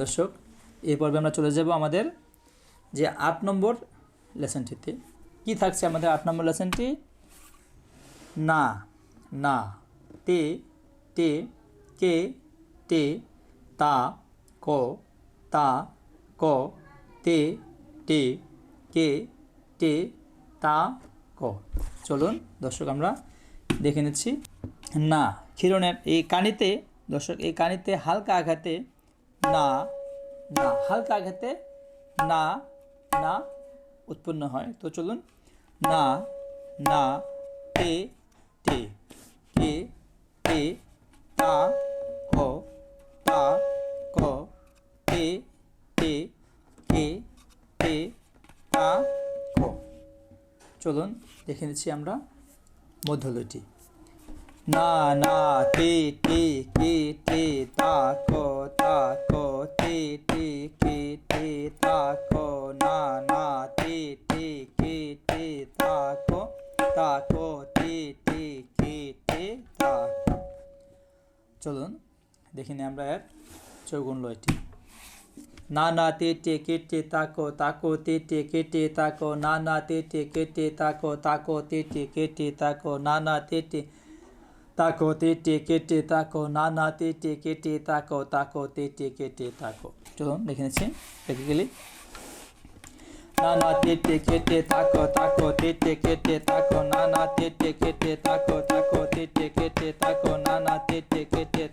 দর্শক, এই পর্বে আমরা চলে যাব আমাদের যে আট নম্বর লেসনটিতে। কি থাকছে আমাদের আট নম্বর লেসনটি? না না, তে তে, কে, তে, তা, ক তা, ক, তে তে, কে, তে, তা, ক। চলুন দর্শক, আমরা দেখে নিচ্ছি। না খিরণের এই কানিতে, দর্শক, এই কানিতে হালকা আঘাতে না না, হালকা আঘাতে না না উৎপন্ন হয়। তো চলুন, না না, তে তে, কে, তে, তা, ক তা, ক, তে তে, কে, তে, তা, ক। চলুন, দেখে নিচ্ছি আমরা মধ্যলয়টি না না, তে তে, কে, তে, তা, ক তা ক তে তে কে তে তা ক না না তে তে কে তে তা ক তা ক তে তে কে তে তা ক চলুন দেখে নিই আমরা এর চৌগুণ লয়টি না না তে টে কেটে তাকো তাকো তে টে কেটে তাকো না না তে টে কেটে তাকো তাকো তে টে কেটে তাকো না না তে টে তাকো তে টে কেটে তাকো না না তে টে কেটে তাকো তাকো তে টে কেটে তাকো চলুন দেখে নিচ্ছি প্র্যাকটিক্যালি না না তে টে কেটে তাকো তাকো তে টে কেটে তাকো না না তে টে কেটে তাকো তাকো তে টে কেটে তাকো না না তে টে তে টে